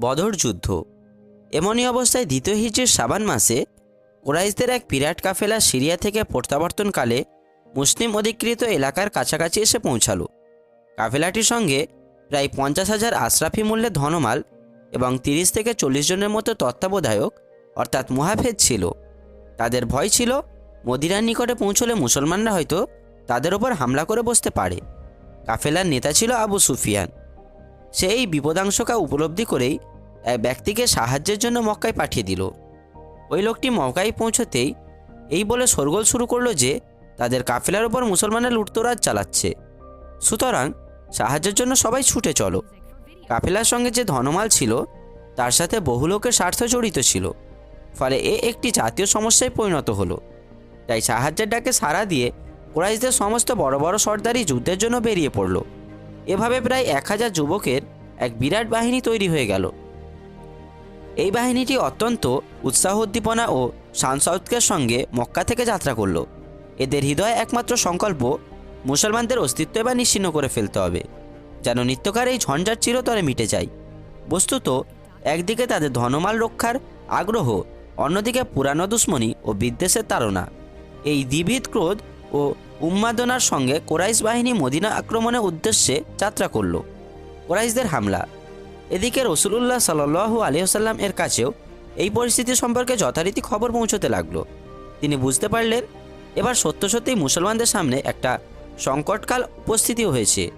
বদর যুদ্ধ। এমনই অবস্থায় দ্বিতীয় হিজড়ির সাবান মাসে কোরাইশদের এক বিরাট কাফেলা সিরিয়া থেকে প্রত্যাবর্তনকালে মুসলিম অধিকৃত এলাকার কাছাকাছি এসে পৌঁছালো। কাফেলাটির সঙ্গে প্রায় পঞ্চাশ হাজার আশরাফি মূল্যে ধনমাল এবং তিরিশ থেকে চল্লিশ জনের মতো তত্ত্বাবধায়ক অর্থাৎ মুহাফেজ ছিল। তাদের ভয় ছিল, মদিনার নিকটে পৌঁছলে মুসলমানরা হয়তো তাদের ওপর হামলা করে বসতে পারে। কাফেলার নেতা ছিল আবু সুফিয়ান। সে এই বিপদাংশকা উপলব্ধি করেই এক ব্যক্তিকে সাহায্যের জন্য মক্কায় পাঠিয়ে দিল। ওই লোকটি মক্কায় পৌঁছতেই এই বলে সরগোল শুরু করল যে, তাদের কাফেলার ওপর মুসলমানের লুটতরাজ চালাচ্ছে। সুতরাং, সাহায্যের জন্য সবাই ছুটে চলো। কাফেলার সঙ্গে যে ধনমাল ছিল, তার সাথে বহু লোকের স্বার্থ জড়িত ছিল। ফলে এ একটি জাতীয় সমস্যায় পরিণত হলো। তাই সাহায্যের ডাকে সাড়া দিয়ে কোরাইশদের সমস্ত বড় বড় সর্দারি যুদ্ধের জন্য বেরিয়ে পড়ল। এভাবে প্রায় এক হাজার যুবকের এক বিরাট বাহিনী তৈরি হয়ে গেল। এই বাহিনীটি অত্যন্ত উৎসাহ উদ্দীপনা ও সাংসদকের সঙ্গে মক্কা থেকে যাত্রা করল। এদের হৃদয়ে একমাত্র সংকল্প, মুসলমানদের অস্তিত্ব এবার নিশ্চিহ্ন করে ফেলতে হবে, যেন নিত্যকার এই ঝঞ্ঝাট চিরতরে মিটে যায়। বস্তুত, একদিকে তাদের ধনমাল রক্ষার আগ্রহ, অন্যদিকে পুরানো দুশ্মনী ও বিদ্বেষের তাড়না। এই দ্বিবিধ ক্রোধ ও উন্মাদনার সঙ্গে কোরাইশ বাহিনী মদিনা আক্রমণের উদ্দেশ্যে যাত্রা করল। কোরাইশদের হামলা। এদিকে রসুলুল্লাহ সাল্লু আলিয়াল্লাম এর কাছেও এই পরিস্থিতি সম্পর্কে যথারীতি খবর পৌঁছতে লাগল। তিনি বুঝতে পারলেন, এবার সত্য সত্যিই মুসলমানদের সামনে একটা সংকটকাল উপস্থিতি হয়েছে।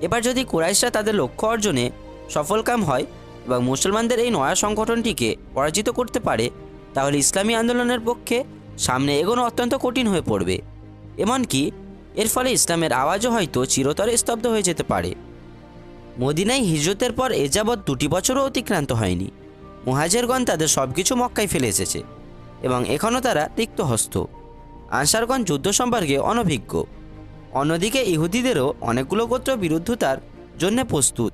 এবার যদি কুরাইশরা তাদের লক্ষ্য অর্জনে সফলকাম হয় এবং মুসলমানদের এই নয়া সংগঠনটিকে পরাজিত করতে পারে, তাহলে ইসলামী আন্দোলনের পক্ষে সামনে এগোনো অত্যন্ত কঠিন হয়ে পড়বে। এমনকি এর ফলে ইসলামের আওয়াজও হয়তো চিরতরে স্তব্ধ হয়ে যেতে পারে। মদিনায় হিজরতের পর এ যাবৎ দুটি বছরও অতিক্রান্ত হয়নি। মুহাজেরগণ তাদের সব কিছু মক্কায় ফেলে এসেছে এবং এখনও তারা রিক্ত হস্ত আনসারগণ যুদ্ধ সম্পর্কে অনভিজ্ঞ। অন্যদিকে ইহুদিদেরও অনেকগুলো গোত্র বিরুদ্ধতার জন্য প্রস্তুত।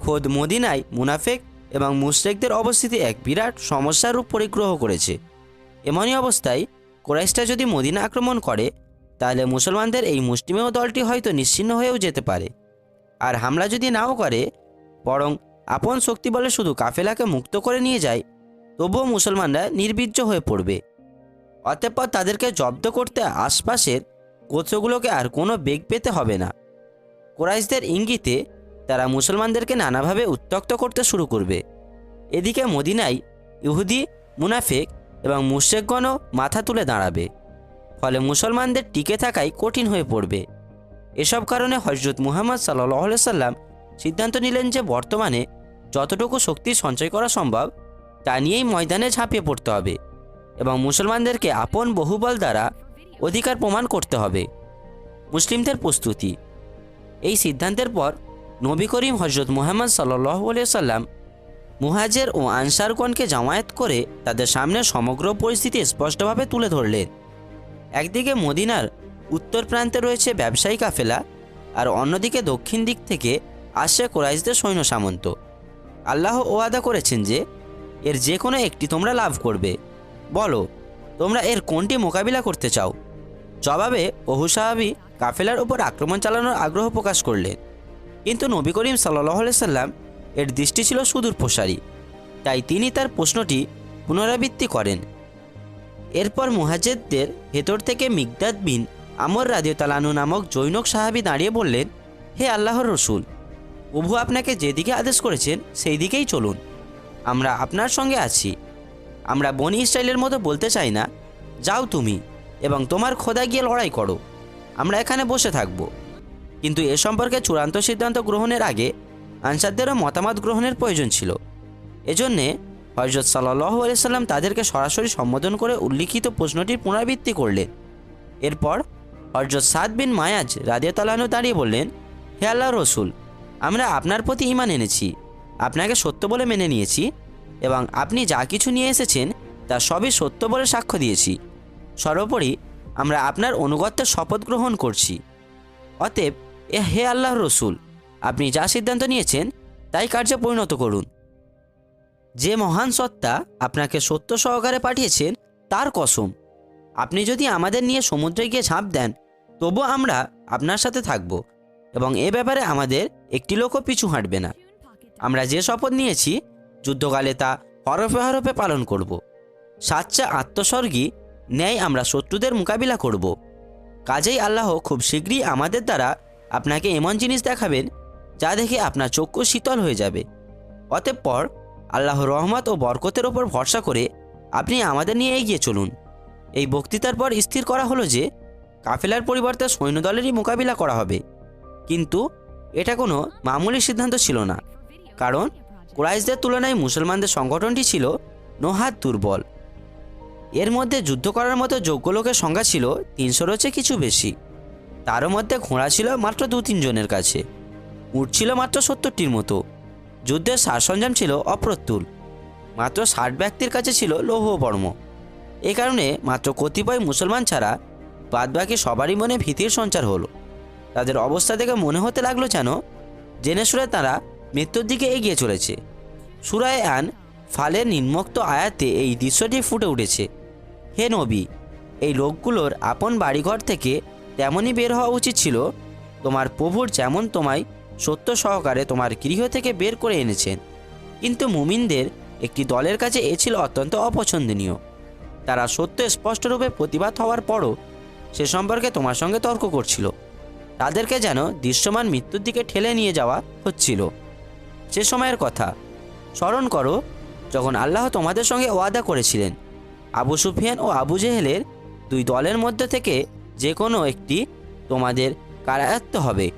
খোদ মদিনায় মুনাফেক এবং মুশরেকদের অবস্থিতি এক বিরাট সমস্যার রূপ পরিগ্রহ করেছে। এমনই অবস্থায় কোরাইশটা যদি মদিনা আক্রমণ করে তাহলে মুসলমানদের এই মুষ্টিমেয় দলটি হয়তো নিশ্চিহ্ন হয়েও যেতে পারে। আর হামলা যদি নাও করে, বরং আপন শক্তি বলে শুধু কাফেলাকে মুক্ত করে নিয়ে যায়, তবুও মুসলমানরা নির্বীর্য হয়ে পড়বে। অতঃপর তাদেরকে জব্দ করতে আশপাশের গোত্রগুলোকে আর কোনো বেগ পেতে হবে না। কোরাইশদের ইঙ্গিতে তারা মুসলমানদেরকে নানাভাবে উত্তক্ত করতে শুরু করবে। এদিকে মদিনায় ইহুদি, মুনাফেক এবং মুশেকগণও মাথা তুলে দাঁড়াবে। ফলে মুসলমানদের টিকে থাকাই কঠিন হয়ে পড়বে। এসব কারণে হজরত মুহাম্মদ সাল্লাহ সাল্লাম সিদ্ধান্ত নিলেন যে বর্তমানে যতটুকু শক্তি সঞ্চয় করা সম্ভব, তা নিয়েই ময়দানে ঝাঁপিয়ে পড়তে হবে এবং মুসলমানদেরকে আপন বহুবল দ্বারা অধিকার প্রমাণ করতে হবে। মুসলিমদের প্রস্তুতি। এই সিদ্ধান্তের পর নবী করিম হজরত মুহাম্মদ সাল্লাহ সাল্লাম মুহাজের ও আনসারগণকে জামায়াত করে তাদের সামনে সমগ্র পরিস্থিতি স্পষ্টভাবে তুলে ধরলেন। একদিকে মদিনার উত্তর প্রান্তে রয়েছে ব্যবসায়ী কাফেলা আর অন্যদিকে দক্ষিণ দিক থেকে আসছে কোরাইশদের সৈন্য সামন্ত। আল্লাহ ওয়াদা করেছেন যে, এর যে কোনো একটি তোমরা লাভ করবে। বলো, তোমরা এর কোনটি মোকাবিলা করতে চাও? জবাবে ওহু সাহাবি কাফেলার উপর আক্রমণ চালানোর আগ্রহ প্রকাশ করলেন। কিন্তু নবী করিম সাল্লাহ সাল্লাম এর দৃষ্টি ছিল সুদূর প্রসারী তাই তিনি তার প্রশ্নটি পুনরাবৃত্তি করেন। এরপর মুহাজেদদের ভেতর থেকে মিগদাদ বিন আমর রাদিও তালানু নামক জৈনক সাহাবি দাঁড়িয়ে বললেন, হে আল্লাহর রসুল, প্রভু আপনাকে যেদিকে আদেশ করেছেন সেই দিকেই চলুন। আমরা আপনার সঙ্গে আছি। আমরা বনি ইসরায়েলের মতো বলতে চাই না। যাও তুমি এবং তোমার খোদা গিয়ে লড়াই করো। আমরা এখানে বসে থাকব। কিন্তু এ সম্পর্কে চূড়ান্ত সিদ্ধান্ত গ্রহণের আগে আনসারদেরও মতামত গ্রহণের প্রয়োজন ছিল। এজন্যে হজরত সাল্লাহ আলিয়াল্লাম তাদেরকে সরাসরি সম্বোধন করে উল্লিখিত প্রশ্নটির পুনরাবৃত্তি করলেন এরপর হজরত সাদ বিন মায়াজ রাদিয়া তালানু দাঁড়িয়ে বললেন, হে আল্লাহ রসুল, আমরা আপনার প্রতি ইমান এনেছি। আপনাকে সত্য বলে মেনে নিয়েছি এবং আপনি যা কিছু নিয়ে এসেছেন, তা সবই সত্য বলে সাক্ষ্য দিয়েছি। সর্বোপরি আমরা আপনার অনুগত্যের শপথ গ্রহণ করছি। অতএব, এ হে আল্লাহ রসুল, আপনি যা সিদ্ধান্ত নিয়েছেন, তাই কার্যে পরিণত করুন। যে মহান সত্তা আপনাকে সত্য সহকারে পাঠিয়েছেন, তার কসম। আপনি যদি আমাদের নিয়ে সমুদ্রে গিয়ে ঝাঁপ দেন তবু আমরা আপনার সাথে থাকব এবং এ ব্যাপারে আমাদের একটি লোকও পিছু হাঁটবে না। আমরা যে শপথ নিয়েছি, যুদ্ধকালে তা হরফে হরফে পালন করব। সাচ্চা আত্মস্বর্গী ন্যায় আমরা শত্রুদের মোকাবিলা করব। কাজেই আল্লাহ খুব শীঘ্রই আমাদের দ্বারা আপনাকে এমন জিনিস দেখাবেন, যা দেখে আপনার চক্ষু শীতল হয়ে যাবে। অতঃপর আল্লাহর রহমত ও বরকতের ওপর ভরসা করে আপনি আমাদের নিয়ে এগিয়ে চলুন। এই বক্তৃতার পর স্থির করা হলো যে, কাফেলার পরিবর্তে সৈন্যদলেরই মোকাবিলা করা হবে। কিন্তু এটা কোনো মামুলি সিদ্ধান্ত ছিল না। কারণ কুরাইশদের তুলনায় মুসলমানদের সংগঠনটি ছিল নোহাত দুর্বল। এর মধ্যে যুদ্ধ করার মতো যোগ্য লোকের সংখ্যা ছিল তিনশোর হচ্ছে কিছু বেশি। তারও মধ্যে ঘোড়া ছিল মাত্র দু তিনজনের কাছে উঠছিল মাত্র সত্তরটির মতো। যুদ্ধের সারসঞ্জাম ছিল অপ্রতুল। মাত্র ষাট ব্যক্তির কাছে ছিল লৌহ বর্ম। এ কারণে মাত্র কতিপয় মুসলমান ছাড়া বাদবাকি সবারই মনে ভীতির সঞ্চার হলো। তাদের অবস্থা দেখে মনে হতে লাগল যেন জেনে শুনে তারা মৃত্যুর দিকে এগিয়ে চলেছে। সুরায় আন ফালের নিম্মুক্ত আয়াতে এই দৃশ্যটি ফুটে উঠেছে। হে নবী, এই লোকগুলোর আপন বাড়িঘর থেকে তেমনই বের হওয়া উচিত ছিল। তোমার প্রভুর যেমন তোমায় সত্য সহকারে তোমার গৃহ থেকে বের করে এনেছেন। কিন্তু মুমিনদের একটি দলের কাছে এ ছিল অত্যন্ত অপছন্দনীয়। তারা সত্য স্পষ্টরূপে প্রতিবাদ হওয়ার পরও সে সম্পর্কে তোমার সঙ্গে তর্ক করছিল। তাদেরকে যেন দৃশ্যমান মৃত্যুর দিকে ঠেলে নিয়ে যাওয়া হচ্ছিল। সে সময়ের কথা। স্মরণ করো, যখন আল্লাহ তোমাদের সঙ্গে ওয়াদা করেছিলেন, আবু সুফিয়ান ও আবু জেহেলের দুই দলের মধ্যে থেকে যে কোনো একটি তোমাদের কারায়ত্ত হবে।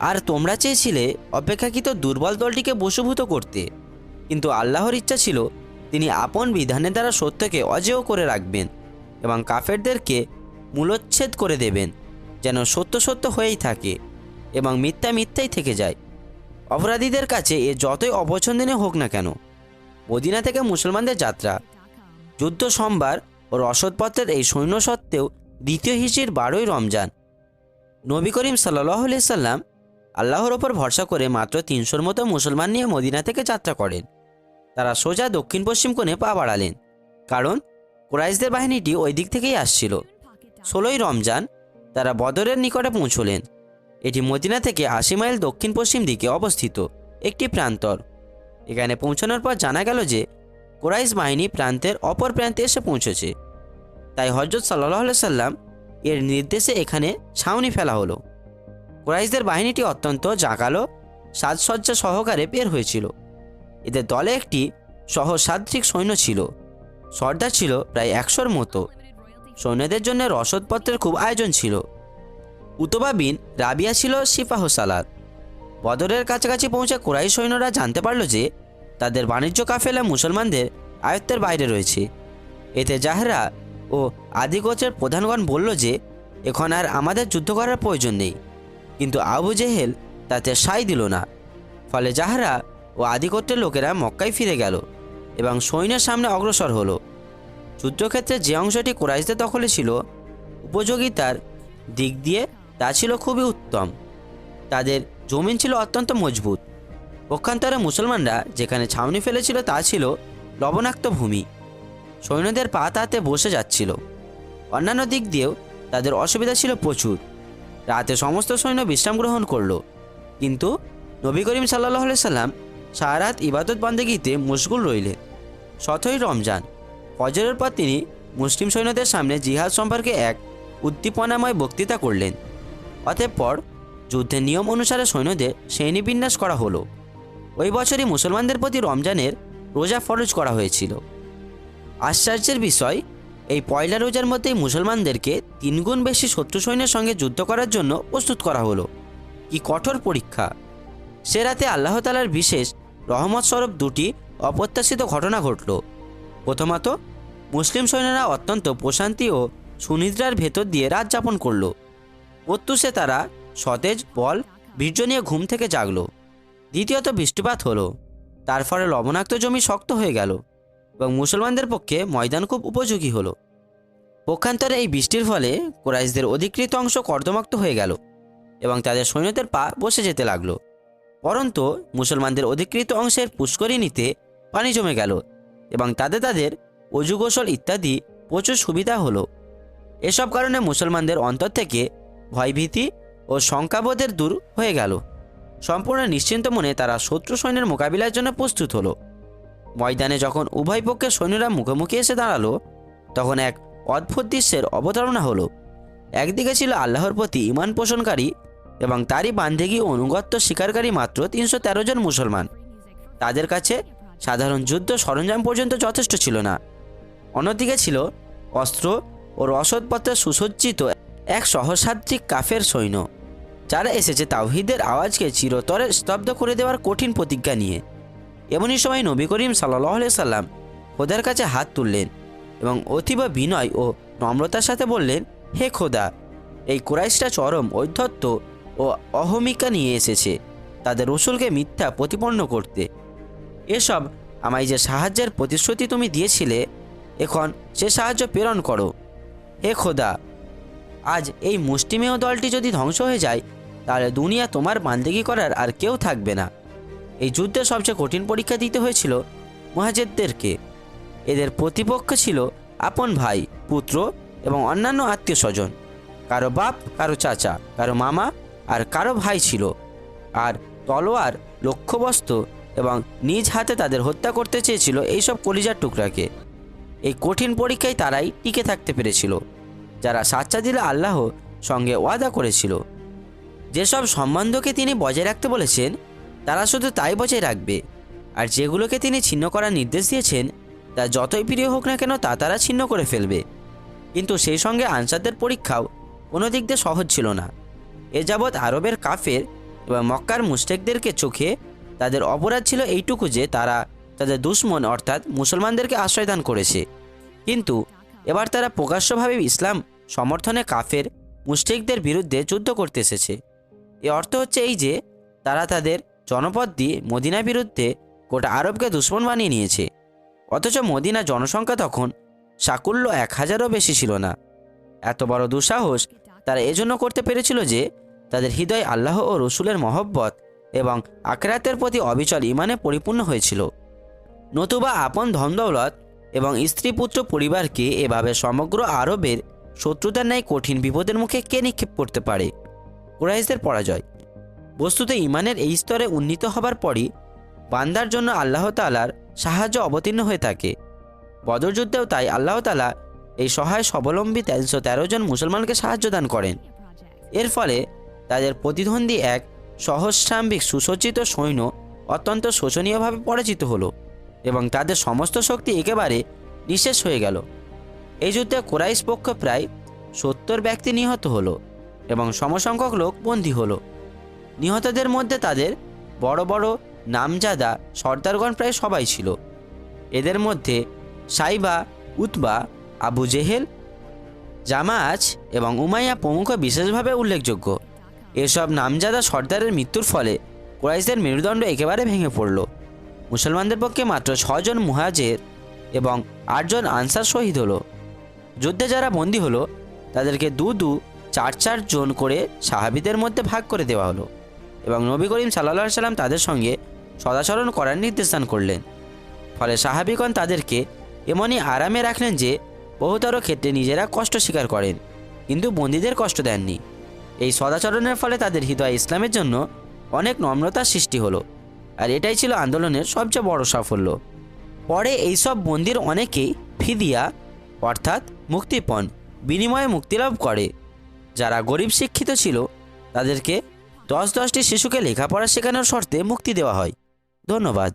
আর তোমরা চেয়েছিলে অপেক্ষাকৃত দুর্বল দলটিকে বশীভূত করতে। কিন্তু আল্লাহর ইচ্ছা ছিল, তিনি আপন বিধানের দ্বারা সত্যকে অজেয় করে রাখবেন এবং কাফেরদেরকে মূলচ্ছেদ করে দেবেন, যেন সত্য সত্য হয়েই থাকে এবং মিথ্যা মিথ্যাই থেকে যায়। অপরাধীদের কাছে এ যতই অপছন্দনীয় হোক না কেন, মদিনা থেকে মুসলমানদের যাত্রা, যুদ্ধ সোমবার ও রসদপত্রের এই সৈন্য সত্ত্বেও দ্বিতীয় হিসির বারোই রমজান। নবী করিম সাল্লাহ সাল্লাম আল্লাহর ওপর ভরসা করে মাত্র তিনশোর মতো মুসলমান নিয়ে মদিনা থেকে যাত্রা করেন। তারা সোজা দক্ষিণ পশ্চিম কোণে পা বাড়ালেন, কারণ কুরাইশদের বাহিনীটি ওই দিক থেকেই আসছিল। ষোলোই রমজান তারা বদরের নিকটে পৌঁছলেন। এটি মদিনা থেকে আশি মাইল দক্ষিণ পশ্চিম দিকে অবস্থিত একটি প্রান্তর। এখানে পৌঁছানোর পর জানা গেল যে কোরাইশ বাহিনী প্রান্তের অপর প্রান্তে এসে পৌঁছেছে। তাই হজরত সাল্লাহ সাল্লাম এর নির্দেশে এখানে ছাউনি ফেলা হলো। কোরাইশদের বাহিনীটি অত্যন্ত জাঁকালো সাজসজ্জা সহকারে বের হয়েছিল। এদের দলে একটি সহসাদ্রিক সৈন্য ছিল। সর্দার ছিল প্রায় একশোর মতো। সৈন্যদের জন্য রসদপত্রের খুব আয়োজন ছিল। উতবা বিন রাবিয়া ছিল সিপাহ সালাদ বদরের কাছাকাছি পৌঁছে কোরাই সৈন্যরা জানতে পারল যে, তাদের বাণিজ্য কাফেলা মুসলমানদের আয়ত্তের বাইরে রয়েছে। এতে জাহরা ও আদিগোচের প্রধানগণ বলল যে, এখন আর আমাদের যুদ্ধ করার প্রয়োজন নেই। কিন্তু আবু জেহেল তাতে সাই দিল না। ফলে জাহরা ও আদিগোত্রের লোকেরা মক্কায় ফিরে গেল এবং সৈন্যের সামনে অগ্রসর হলো। যুদ্ধক্ষেত্রে যে অংশটি কোরাইশদের দখলে ছিল, উপযোগিতার দিক দিয়ে তা ছিল খুবই উত্তম। তাদের জমিন ছিল অত্যন্ত মজবুত। পক্ষান্তরে মুসলমানরা যেখানে ছাউনি ফেলেছিল তা ছিল লবণাক্ত ভূমি। সৈন্যদের পা তাতে বসে যাচ্ছিল। অন্যান্য দিক দিয়েও তাদের অসুবিধা ছিল প্রচুর। রাতে সমস্ত সৈন্য বিশ্রাম গ্রহণ করল। কিন্তু নবী করিম সাল্লাহ সাল্লাম সারাত ইবাদত বান্দেগিতে মশগুল রইলেন। সতই রমজান, ফজরের পর তিনি মুসলিম সৈন্যদের সামনে জিহাদ সম্পর্কে এক উদ্দীপনাময় বক্তৃতা করলেন। অতঃপর যুদ্ধের নিয়ম অনুসারে সৈন্যদের শ্রেণীবিন্যাস করা হলো। ওই বছরই মুসলমানদের প্রতি রমজানের রোজা ফরজ করা হয়েছিল। আশ্চর্যের বিষয় এই পয়লা রোজার মধ্যেই মুসলমানদেরকে তিনগুণ বেশি শত্রু সৈন্যের সঙ্গে যুদ্ধ করার জন্য প্রস্তুত করা হলো। কি কঠোর পরীক্ষা। সে রাতে আল্লাহ তালার বিশেষ রহমত স্বরূপ দুটি অপ্রত্যাশিত ঘটনা ঘটল। প্রথমত, মুসলিম সৈন্যরা অত্যন্ত প্রশান্তি ও সুনিদ্রার ভেতর দিয়ে রাত যাপন করল। প্রত্যুষে তারা সতেজ, বল, বীর্য নিয়ে ঘুম থেকে জাগলো। দ্বিতীয়ত, বৃষ্টিপাত হলো। তার ফলে লবণাক্ত জমি শক্ত হয়ে গেল। এবং মুসলমানদের পক্ষে ময়দান খুব উপযোগী হলো। পক্ষান্তরে এই বৃষ্টির ফলে কোরাইশদের অধিকৃত অংশ কর্দমাক্ত হয়ে গেল এবং তাদের সৈন্যদের পা বসে যেতে লাগল। পরন্তু মুসলমানদের অধিকৃত অংশের পুষ্করিণীতে পানি জমে গেল এবং তাদের তাদের অজু গোসল ইত্যাদি প্রচুর সুবিধা হলো। এসব কারণে মুসলমানদের অন্তর থেকে ভয়ভীতি ও শঙ্কাবোধের দূর হয়ে গেল। সম্পূর্ণ নিশ্চিন্ত মনে তারা শত্রু সৈন্যের মোকাবিলার জন্য প্রস্তুত হলো। ময়দানে যখন উভয় পক্ষের সৈন্যরা মুখোমুখি এসে দাঁড়াল, তখন এক অদ্ভুত দৃশ্যের অবতারণা হলো। একদিকে ছিল আল্লাহর প্রতি ইমান পোষণকারী এবং তারই বান্ধেগি অনুগত্য স্বীকারকারী মাত্র তিনশো তেরো জন মুসলমান। তাদের কাছে সাধারণ যুদ্ধ সরঞ্জাম পর্যন্ত যথেষ্ট ছিল না। অন্যদিকে ছিল অস্ত্র ও রসদপত্রে সুসজ্জিত এক সহসাত্রিক কাফের সৈন্য, যারা এসেছে তাওহিদের আওয়াজকে চিরতরে স্তব্ধ করে দেওয়ার কঠিন প্রতিজ্ঞা নিয়ে। এমনই সময় নবী করিম সাল্লাহ সাল্লাম খোদার কাছে হাত তুললেন এবং অতীব বিনয় ও নম্রতার সাথে বললেন, হে খোদা, এই কুরাইশটা চরম ঔদ্ধত্য ও অহমিকা নিয়ে এসেছে। তাদের রসুলকে মিথ্যা প্রতিপন্ন করতে। এসব আমায় যে সাহায্যের প্রতিশ্রুতি তুমি দিয়েছিলে, এখন সে সাহায্য প্রেরণ করো। হে খোদা, আজ এই মুষ্টিমেয় দলটি যদি ধ্বংস হয়ে যায়, তাহলে দুনিয়া তোমার বান্দেগি করার আর কেউ থাকবে না। এই যুদ্ধে সবচেয়ে কঠিন পরীক্ষা দিতে হয়েছিল মহাজেদদেরকে। এদের প্রতিপক্ষ ছিল আপন ভাই, পুত্র এবং অন্যান্য আত্মীয় স্বজন কারও বাপ, কারও চাচা, কারও মামা আর কারও ভাই ছিল। আর তলোয়ার, লক্ষ্যবস্তু এবং নিজ হাতে তাদের হত্যা করতে চেয়েছিল এইসব কলিজার টুকরাকে। এই কঠিন পরীক্ষায় তারাই টিকে থাকতে পেরেছিল, যারা সাচ্চা দিলে আল্লাহ সঙ্গে ওয়াদা করেছিল। যেসব সম্বন্ধকে তিনি বজায় রাখতে বলেছেন তারা শুধু তাই বজায় রাখবে। আর যেগুলোকে তিনি ছিন্ন করার নির্দেশ দিয়েছেন, তা যতই প্রিয় হোক না কেন তা তারা ছিন্ন করে ফেলবে। কিন্তু সেই সঙ্গে আনসারদের পরীক্ষাও কোনো দিক দিয়ে সহজ ছিল না। এ যাবৎ আরবের কাফের এবং মক্কার মুস্টেকদেরকে চোখে তাদের অপরাধ ছিল এইটুকু যে তারা তাদের দুশ্মন অর্থাৎ মুসলমানদেরকে আশ্রয়দান করেছে। কিন্তু এবার তারা প্রকাশ্যভাবে ইসলাম সমর্থনে কাফের মুস্টেকদের বিরুদ্ধে যুদ্ধ করতে এসেছে। এর অর্থ হচ্ছে এই যে তারা তাদের জনপদ দিয়ে মদিনার বিরুদ্ধে গোটা আরবকে দুশ্মন বানিয়ে নিয়েছে। অথচ মদিনা জনসংখ্যা তখন সাকুল্য এক হাজারও বেশি ছিল না। এত বড় দুঃসাহস তারা এজন্য করতে পেরেছিল যে তাদের হৃদয় আল্লাহ ও রসুলের মহব্বত এবং আখরাতের প্রতি অবিচল ইমানে পরিপূর্ণ হয়েছিল। নতুবা আপন ধনদৌলত এবং স্ত্রী পুত্র পরিবারকে এভাবে সমগ্র আরবের শত্রুতার ন্যায় কঠিন বিপদের মুখে কে নিক্ষেপ করতে পারে? কুরাইশদের পরাজয়। বস্তুত ইমানের এই স্তরে উন্নীত হবার পরই বান্দার জন্য আল্লাহ তালার সাহায্য অবতীর্ণ হয়ে থাকে। বদরযুদ্ধেও তাই আল্লাহ তালা এই সহায় স্বাবলম্বী তিনশো তেরো জন মুসলমানকে সাহায্য দান করেন। এর ফলে তাদের প্রতিদ্বন্দ্বী এক সহস্রাম্বিক সুসজ্জিত সৈন্য অত্যন্ত শোচনীয়ভাবে পরাজিত হলো এবং তাদের সমস্ত শক্তি একেবারে নিঃশেষ হয়ে গেল। এই যুদ্ধে কোরাইশ পক্ষ প্রায় সত্তর ব্যক্তি নিহত হলো এবং সমসংখ্যক লোক বন্দী হলো। নিহতদের মধ্যে তাদের বড় বড় নামজাদা সর্দারগণ প্রায় সবাই ছিল। এদের মধ্যে সাইবা, উতবা, আবু জেহেল, জামাজ এবং উমাইয়া প্রমুখ বিশেষভাবে উল্লেখযোগ্য। এসব নামজাদা সর্দারের মৃত্যুর ফলে কুরাইশদের মেরুদণ্ড একেবারে ভেঙে পড়ল। মুসলমানদের পক্ষে মাত্র ছজন মুহাজের এবং আটজন আনসার শহীদ হলো। যুদ্ধে যারা বন্দী হলো, তাদেরকে দু দু চার চার জন করে সাহাবিদের মধ্যে ভাগ করে দেওয়া হলো। এবং নবী করিম সাল্লা সাল্লাম তাদের সঙ্গে সদাচরণ করার নির্দেশ দান করলেন। ফলে সাহাবিগণ তাদেরকে এমনই আরামে রাখলেন যে, বহুতর ক্ষেত্রে নিজেরা কষ্ট স্বীকার করেন, কিন্তু বন্দীদের কষ্ট দেননি। এই সদাচরণের ফলে তাদের হৃদয় ইসলামের জন্য অনেক নম্রতার সৃষ্টি হলো, আর এটাই ছিল আন্দোলনের সবচেয়ে বড় সাফল্য। পরে এইসব বন্দির অনেকেই ফিদিয়া, অর্থাৎ মুক্তিপণ, বিনিময়ে মুক্তিলাভ করে। যারা গরিব শিক্ষিত ছিল, তাদেরকে দশ দশটি শিশুকে লেখাপড়া শেখানোর শর্তে মুক্তি দেওয়া হয়। ধন্যবাদ।